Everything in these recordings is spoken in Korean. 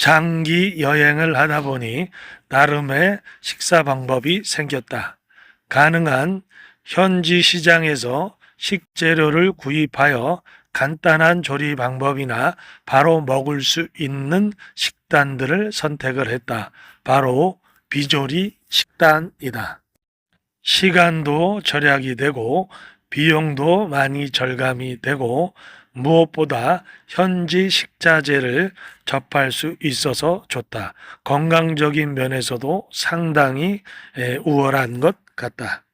장기 여행을 하다 보니 나름의 식사 방법이 생겼다. 가능한 현지 시장에서 식재료를 구입하여 간단한 조리 방법이나 바로 먹을 수 있는 식단들을 선택을 했다. 바로 비조리 식단이다. 시간도 절약이 되고 비용도 많이 절감이 되고 무엇보다 현지 식자재를 접할 수 있어서 좋다. 건강적인 면에서도 상당히 에, 우월한 것 같다.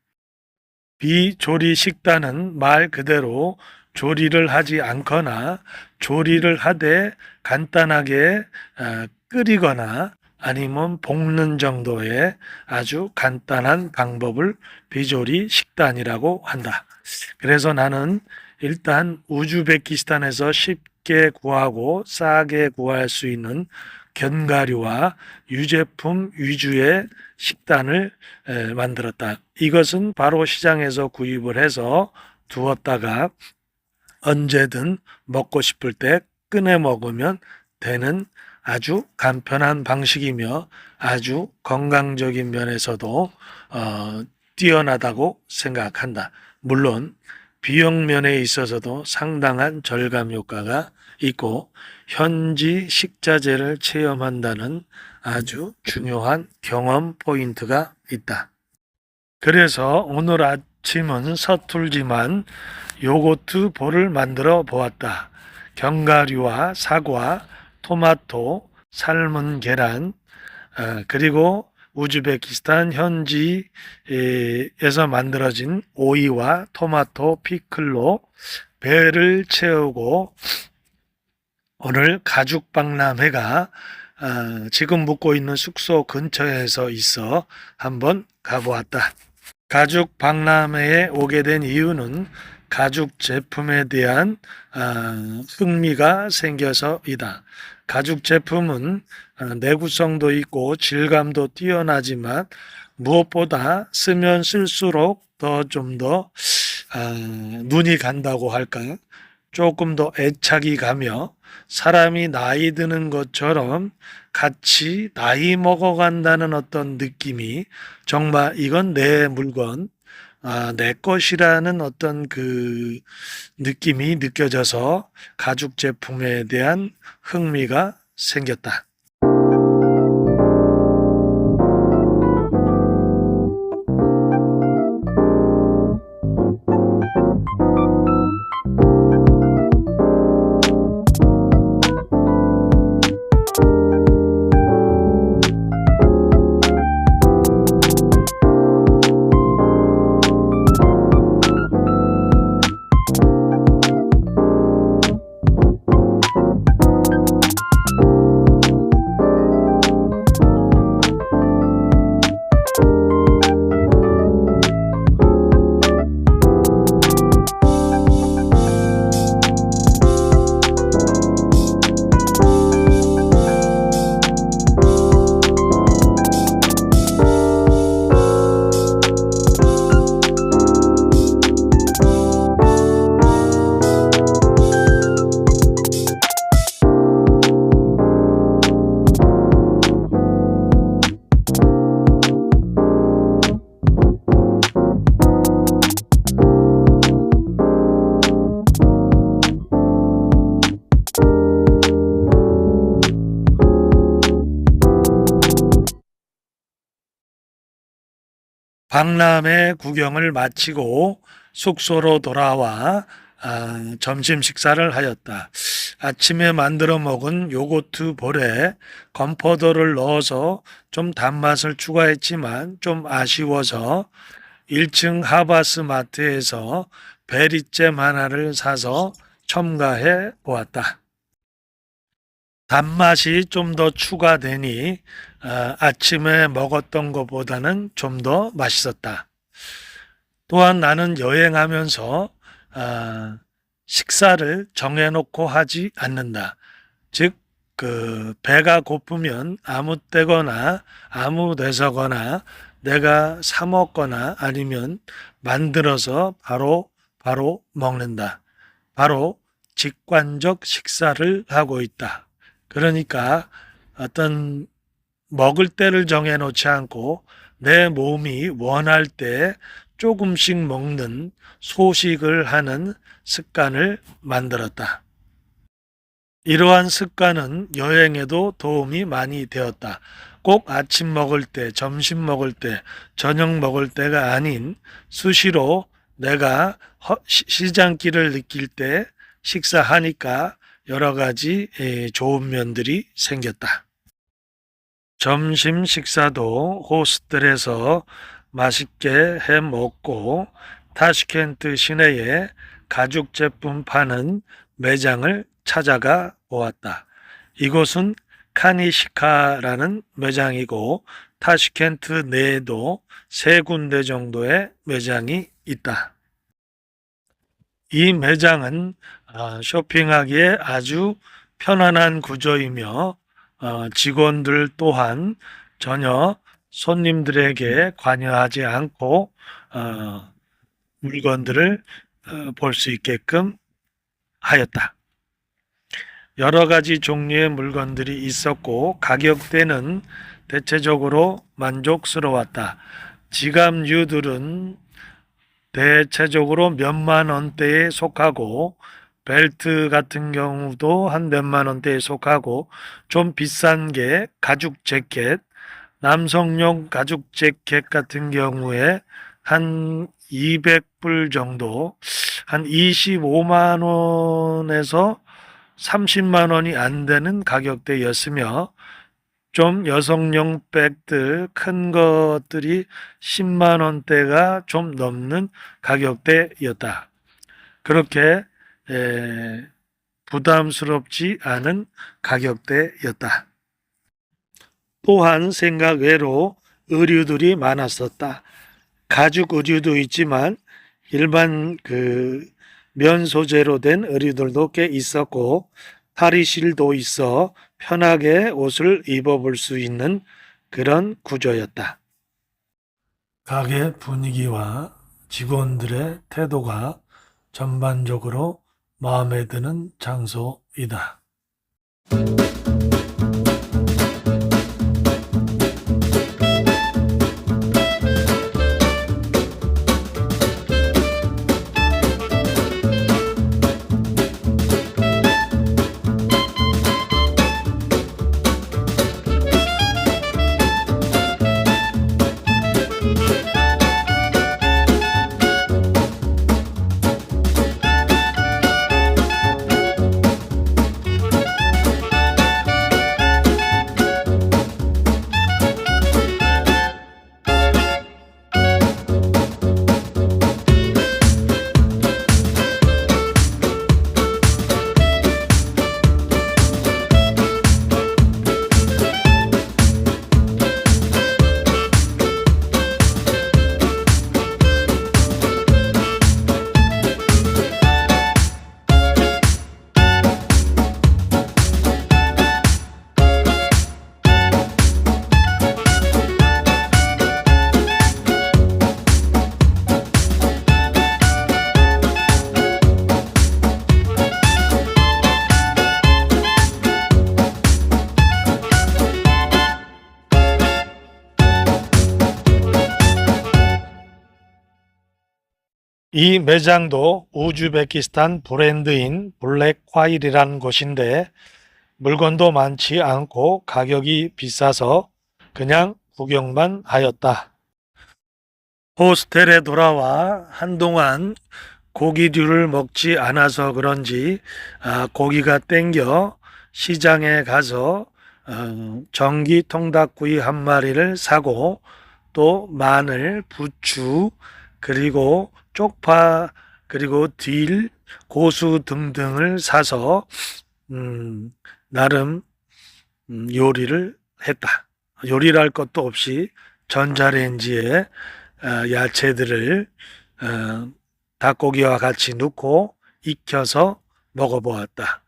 비조리 식단은 말 그대로 조리를 하지 않거나 조리를 하되 간단하게 아, 끓이거나 아니면 볶는 정도의 아주 간단한 방법을 비조리 식단이라고 한다. 그래서 나는 일단 우즈베키스탄에서 쉽게 구하고 싸게 구할 수 있는 견과류와 유제품 위주의 식단을 에, 만들었다. 이것은 바로 시장에서 구입을 해서 두었다가 언제든 먹고 싶을 때 꺼내 먹으면 되는 아주 간편한 방식이며 아주 건강적인 면에서도 어, 뛰어나다고 생각한다. 물론 비용 면에 있어서도 상당한 절감 효과가 있고 현지 식자재를 체험한다는 아주 중요한 경험 포인트가 있다. 그래서 오늘 아침은 서툴지만 요거트 볼을 만들어 보았다. 견과류와 사과, 토마토, 삶은 계란, 어, 그리고 우즈베키스탄 현지에서 만들어진 오이와 토마토 피클로 배를 채우고 오늘 가죽 박람회가 어, 지금 묵고 있는 숙소 근처에서 있어 한번 가보았다. 가죽 박람회에 오게 된 이유는 가죽 제품에 대한 아, 흥미가 생겨서이다. 가죽 제품은 아, 내구성도 있고 질감도 뛰어나지만 무엇보다 쓰면 쓸수록 더 좀더 아, 눈이 간다고 할까? 조금 더 애착이 가며 사람이 나이 드는 것처럼 같이 나이 먹어간다는 어떤 느낌이 정말 이건 내 물건, 아, 내 것이라는 어떤 그 느낌이 느껴져서 가죽 제품에 대한 흥미가 생겼다. 박람회 구경을 마치고 숙소로 돌아와 아, 점심 식사를 하였다. 아침에 만들어 먹은 요거트 볼에 건포도를 넣어서 좀 단맛을 추가했지만 좀 아쉬워서 1층 하바스 마트에서 베리잼 하나를 사서 첨가해 보았다. 단맛이 좀 더 추가되니 아, 아침에 먹었던 것보다는 좀 더 맛있었다. 또한 나는 여행하면서 아, 식사를 정해놓고 하지 않는다. 즉, 그 배가 고프면 아무 때거나 아무 데서거나 내가 사 먹거나 아니면 만들어서 바로 바로 먹는다. 바로 직관적 식사를 하고 있다. 그러니까 어떤 먹을 때를 정해놓지 않고 내 몸이 원할 때 조금씩 먹는 소식을 하는 습관을 만들었다. 이러한 습관은 여행에도 도움이 많이 되었다. 꼭 아침 먹을 때, 점심 먹을 때, 저녁 먹을 때가 아닌 수시로 내가 시장길을 느낄 때 식사하니까 여러 가지 에, 좋은 면들이 생겼다. 점심 식사도 호스텔에서 맛있게 해 먹고 타시켄트 시내에 가죽 제품 파는 매장을 찾아가 보았다. 이곳은 카니시카라는 매장이고 타시켄트 내에도 세 군데 정도의 매장이 있다. 이 매장은 아, 쇼핑하기에 아주 편안한 구조이며 어, 직원들 또한 전혀 손님들에게 관여하지 않고 어, 물건들을 볼 수 있게끔 하였다. 여러 가지 종류의 물건들이 있었고 가격대는 대체적으로 만족스러웠다. 지갑류들은 대체적으로 몇만 원대에 속하고 벨트 같은 경우도 한 몇만 원대에 속하고 좀 비싼 게 가죽 재킷, 남성용 가죽 재킷 같은 경우에 한 200불 정도, 한 25만 원에서 30만 원이 안 되는 가격대였으며 좀 여성용 백들 큰 것들이 10만 원대가 좀 넘는 가격대였다. 그렇게 에, 부담스럽지 않은 가격대였다. 또한 생각 외로 의류들이 많았었다. 가죽 의류도 있지만 일반 그 면 소재로 된 의류들도 꽤 있었고 탈의실도 있어 편하게 옷을 입어볼 수 있는 그런 구조였다. 가게 분위기와 직원들의 태도가 전반적으로 마음에 드는 장소이다. 이 매장도 우즈베키스탄 브랜드인 블랙 화일이라는 곳인데 물건도 많지 않고 가격이 비싸서 그냥 구경만 하였다. 호스텔에 돌아와 한동안 고기류를 먹지 않아서 그런지 아, 고기가 땡겨 시장에 가서 어, 전기 통닭구이 한 마리를 사고 또 마늘, 부추, 그리고 쪽파, 그리고 딜, 고수 등등을 사서 음, 나름 음, 요리를 했다. 요리랄 것도 없이 전자레인지에 어, 야채들을 어, 닭고기와 같이 넣고 익혀서 먹어보았다.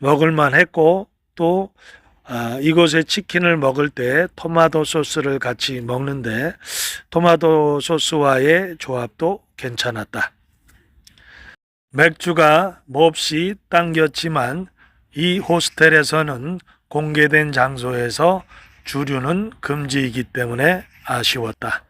먹을만 했고 또 아, 이곳에 치킨을 먹을 때 토마토 소스를 같이 먹는데 토마토 소스와의 조합도 괜찮았다. 맥주가 몹시 당겼지만 이 호스텔에서는 공개된 장소에서 주류는 금지이기 때문에 아쉬웠다.